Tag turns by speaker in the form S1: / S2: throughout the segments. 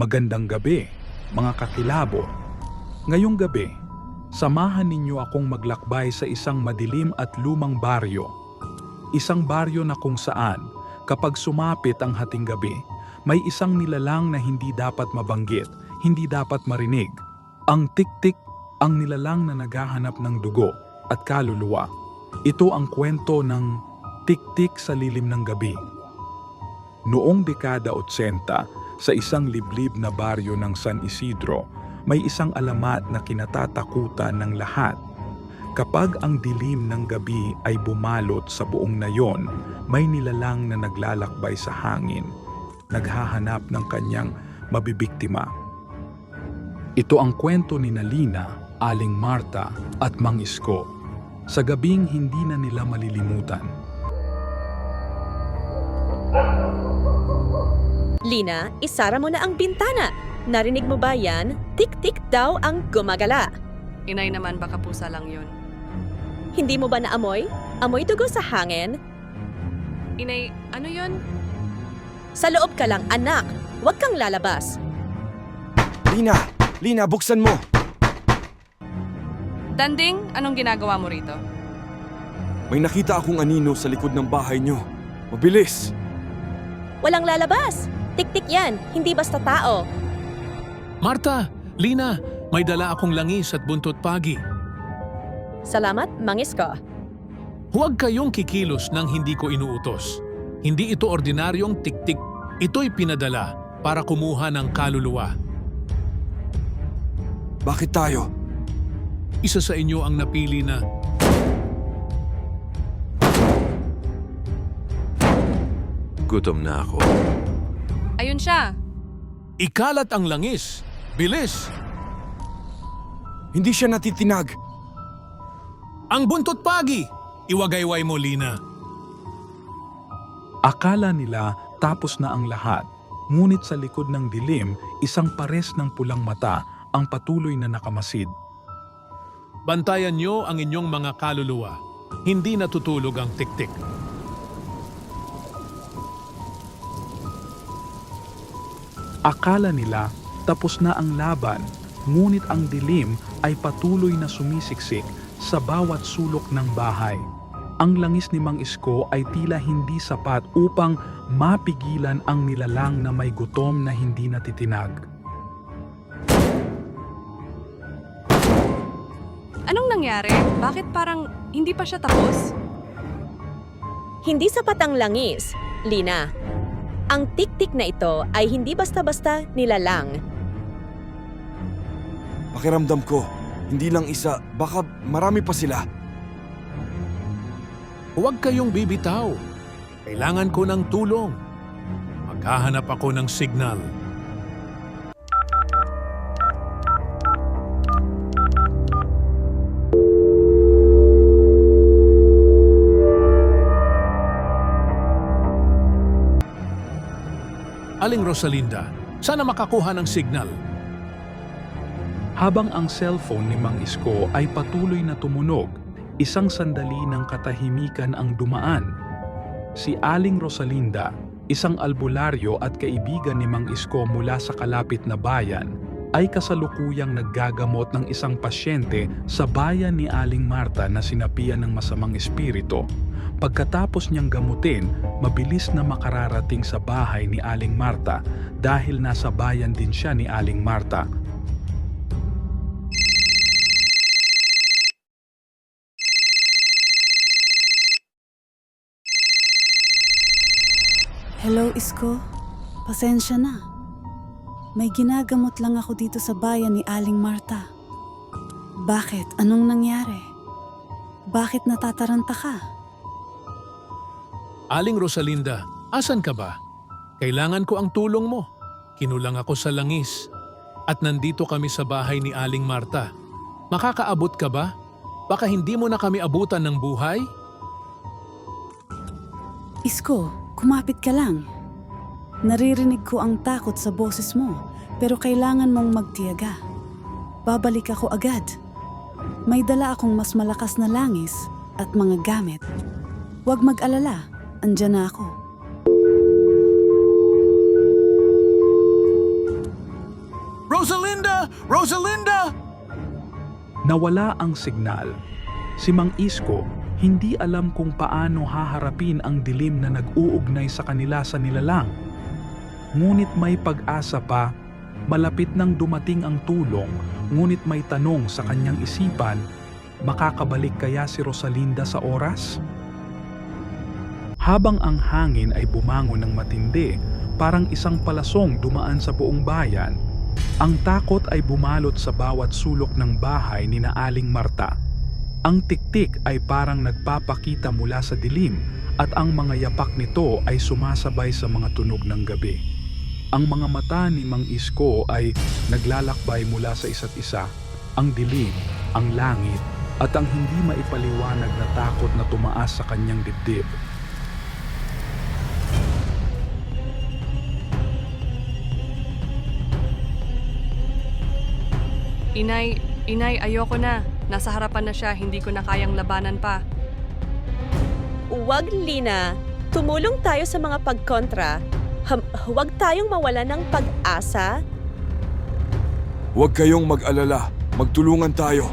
S1: Magandang gabi, mga kakilabo. Ngayong gabi, samahan ninyo akong maglakbay sa isang madilim at lumang baryo. Isang baryo na kung saan, kapag sumapit ang hating gabi, may isang nilalang na hindi dapat mabanggit, hindi dapat marinig. Ang tik-tik ang nilalang na naghahanap ng dugo at kaluluwa. Ito ang kwento ng tik-tik sa lilim ng gabi. Noong dekada 80, sa isang liblib na baryo ng San Isidro, may isang alamat na kinatatakutan ng lahat. Kapag ang dilim ng gabi ay bumalot sa buong nayon, may nilalang na naglalakbay sa hangin, naghahanap ng kanyang mabibiktima. Ito ang kwento ni Nalina, Aling Marta at Mang Isko. Sa gabing hindi na nila malilimutan.
S2: Lina, isara mo na ang bintana. Narinig mo ba yan? Tik-tik daw ang gumagala.
S3: Inay naman baka pusa lang yun.
S2: Hindi mo ba naamoy? Amoy dugo sa hangin?
S3: Inay, ano yun?
S2: Sa loob ka lang, anak. Huwag kang lalabas.
S4: Lina! Lina, buksan mo!
S3: Danding, anong ginagawa mo rito?
S4: May nakita akong anino sa likod ng bahay nyo. Mabilis!
S2: Walang lalabas. Tik-tik yan, hindi basta tao.
S5: Marta, Lina, may dala akong langis at buntot pagi.
S2: Salamat, mangis ko.
S5: Huwag kayong kikilos nang hindi ko inuutos. Hindi ito ordinaryong tik-tik. Ito'y pinadala para kumuha ng kaluluwa.
S4: Bakit tayo?
S5: Isa sa inyo ang napili na
S6: Gutom na ako.
S3: Ayun siya.
S5: ikalat ang langis. Bilis!
S4: Hindi siya natitinag.
S5: Ang buntot pagi! Iwagayway mo, Lina.
S1: Akala nila tapos na ang lahat. Ngunit sa likod ng dilim, isang pares ng pulang mata ang patuloy na nakamasid.
S5: Bantayan niyo ang inyong mga kaluluwa. Hindi natutulog ang tik-tik.
S1: Akala nila tapos na ang laban, ngunit ang dilim ay patuloy na sumisiksik sa bawat sulok ng bahay. Ang langis ni Mang Isko ay tila hindi sapat upang mapigilan ang nilalang na may gutom na hindi natitinag.
S3: Anong nangyari? Bakit parang hindi pa siya tapos?
S2: Hindi sapat ang langis. Lina, ang tik-tik na ito ay hindi basta-basta nilalang.
S4: Pakiramdam ko, hindi lang isa, baka marami pa sila.
S5: Huwag kayong bibitaw. Kailangan ko ng tulong. Maghahanap ako ng signal. Aling Rosalinda, sana makakuha ng signal.
S1: Habang ang cellphone ni Mang Isko ay patuloy na tumunog, isang sandali ng katahimikan ang dumaan. Si Aling Rosalinda, isang albularyo at kaibigan ni Mang Isko mula sa kalapit na bayan, ay kasalukuyang naggagamot ng isang pasyente sa bayan ni Aling Marta na sinapian ng masamang espiritu. Pagkatapos niyang gamutin, mabilis na makararating sa bahay ni Aling Marta dahil nasa bayan din siya ni Aling Marta.
S7: Hello, Isko. Pasensya na. May ginagamot lang ako dito sa bayan ni Aling Marta. Bakit? Anong nangyari? Bakit natataranta ka?
S5: Aling Rosalinda, asan ka ba? Kailangan ko ang tulong mo. Kinulang ako sa langis. At nandito kami sa bahay ni Aling Marta. Makakaabot ka ba? Baka hindi mo na kami abutan ng buhay?
S7: Isko, kumapit ka lang. Naririnig ko ang takot sa boses mo, pero kailangan mong magtiyaga. Babalik ako agad. May dala akong mas malakas na langis at mga gamit. Huwag mag-alala, andyan na ako.
S5: Rosalinda! Rosalinda!
S1: Nawala ang signal. Si Mang Isko hindi alam kung paano haharapin ang dilim na nag-uugnay sa kanila sa nilalang. Ngunit may pag-asa pa, malapit nang dumating ang tulong, ngunit may tanong sa kanyang isipan, makakabalik kaya si Rosalinda sa oras? Habang ang hangin ay bumangon ng matindi, parang isang palasong dumaan sa buong bayan, ang takot ay bumalot sa bawat sulok ng bahay ni na Aling Marta. Ang tiktik ay parang nagpapakita mula sa dilim at ang mga yapak nito ay sumasabay sa mga tunog ng gabi. Ang mga mata ni Mang Isko ay naglalakbay mula sa isa't isa, ang dilim, ang langit, at ang hindi maipaliwanag na takot na tumaas sa kanyang dibdib.
S3: Inay, inay, ayoko na. Nasa harapan na siya, hindi ko na kayang labanan pa.
S2: Huwag, Lina. Tumulong tayo sa mga pagkontra. Hum- huwag tayong mawala ng pag-asa.
S4: Huwag kayong mag-alala. Magtulungan tayo.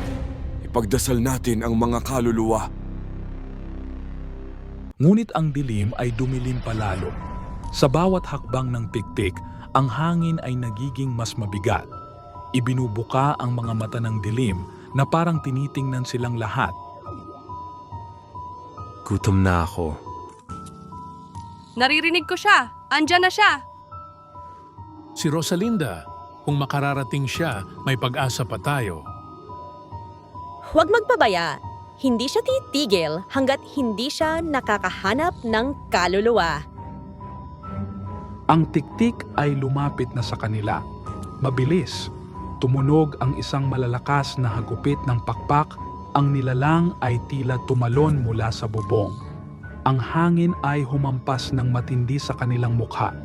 S4: Ipagdasal natin ang mga kaluluwa.
S1: Ngunit ang dilim ay dumilim palalo. Sa bawat hakbang ng tiktik, ang hangin ay nagiging mas mabigat. Ibinubuka ang mga mata ng dilim na parang tinitingnan silang lahat.
S6: Gutom na ako.
S3: Naririnig ko siya! Andyan na siya!
S5: Si Rosalinda, kung makararating siya, may pag-asa pa tayo.
S2: Huwag magpabaya. Hindi siya titigil hanggat hindi siya nakakahanap ng kaluluwa.
S1: Ang tiktik ay lumapit na sa kanila. Mabilis. Tumunog ang isang malalakas na hagupit ng pakpak. Ang nilalang ay tila tumalon mula sa bubong. Ang hangin ay humampas ng matindi sa kanilang mukha.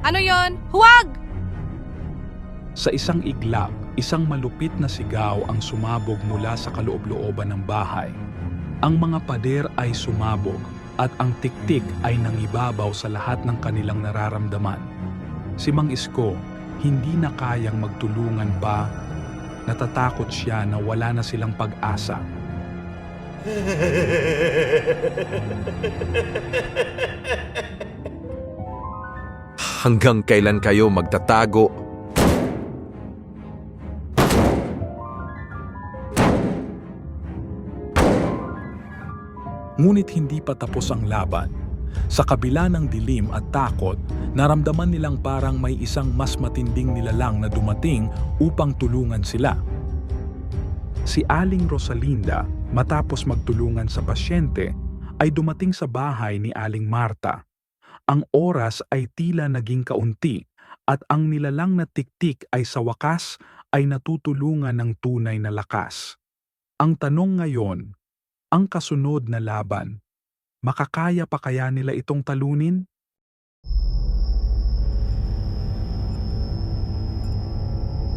S3: Ano yon? Huwag!
S1: Sa isang iglap, isang malupit na sigaw ang sumabog mula sa kaloob-looban ng bahay. Ang mga pader ay sumabog at ang tiktik ay nangibabaw sa lahat ng kanilang nararamdaman. Si Mang Isko, hindi na kayang magtulungan pa. Natatakot siya na wala na silang pag-asa.
S6: Hanggang kailan kayo magtatago?
S1: Ngunit hindi pa tapos ang laban. Sa kabila ng dilim at takot, naramdaman nilang parang may isang mas matinding nilalang na dumating upang tulungan sila. Si Aling Rosalinda, matapos magtulungan sa pasyente, ay dumating sa bahay ni Aling Marta. Ang oras ay tila naging kaunti at ang nilalang na tiktik ay sa wakas ay natutulungan ng tunay na lakas. Ang tanong ngayon, ang kasunod na laban. Makakaya pa kaya nila itong talunin?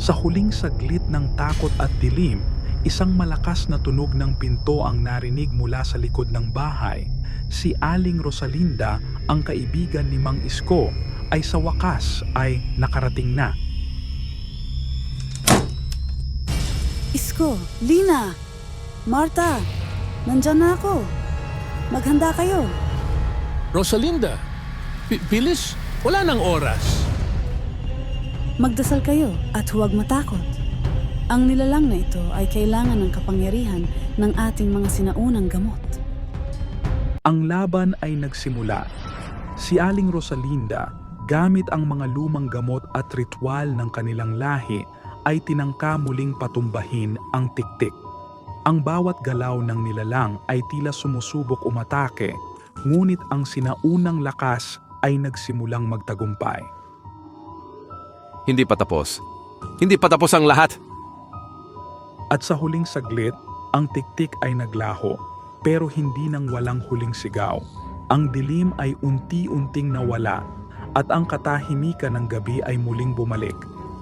S1: Sa huling saglit ng takot at dilim, isang malakas na tunog ng pinto ang narinig mula sa likod ng bahay. Si Aling Rosalinda, ang kaibigan ni Mang Isko, ay sa wakas ay nakarating na.
S7: Isko, Lina, Marta, nandyan na ako. Maghanda kayo.
S5: Rosalinda, pi- bilis, wala nang oras.
S7: Magdasal kayo at huwag matakot. Ang nilalang na ito ay kailangan ng kapangyarihan ng ating mga sinaunang gamot.
S1: Ang laban ay nagsimula. Si Aling Rosalinda, gamit ang mga lumang gamot at ritual ng kanilang lahi, ay tinangka muling patumbahin ang tiktik. Ang bawat galaw ng nilalang ay tila sumusubok umatake, ngunit ang sinaunang lakas ay nagsimulang magtagumpay.
S6: Hindi pa tapos. Hindi pa tapos ang lahat.
S1: At sa huling saglit, ang tiktik ay naglaho, pero hindi nang walang huling sigaw. Ang dilim ay unti-unting nawala at ang katahimikan ng gabi ay muling bumalik.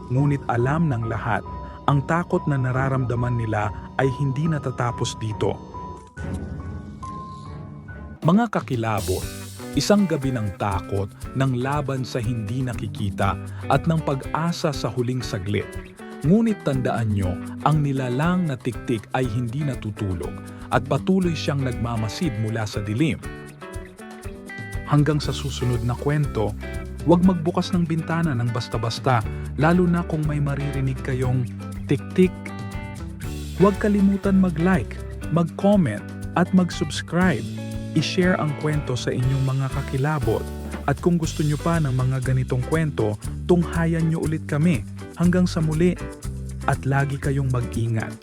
S1: Ngunit alam ng lahat, ang takot na nararamdaman nila ay hindi natatapos dito. Mga kakilabot, isang gabi ng takot, ng laban sa hindi nakikita at ng pag-asa sa huling saglit. Ngunit tandaan nyo, ang nilalang na tiktik ay hindi natutulog at patuloy siyang nagmamasid mula sa dilim. Hanggang sa susunod na kwento, huwag magbukas ng bintana ng basta-basta, lalo na kung may maririnig kayong tik-tik. Huwag kalimutan mag-like, mag-comment, at mag-subscribe. I-share ang kwento sa inyong mga kakilabot. At kung gusto nyo pa ng mga ganitong kwento, tunghayan nyo ulit kami. Hanggang sa muli. At lagi kayong mag-ingat.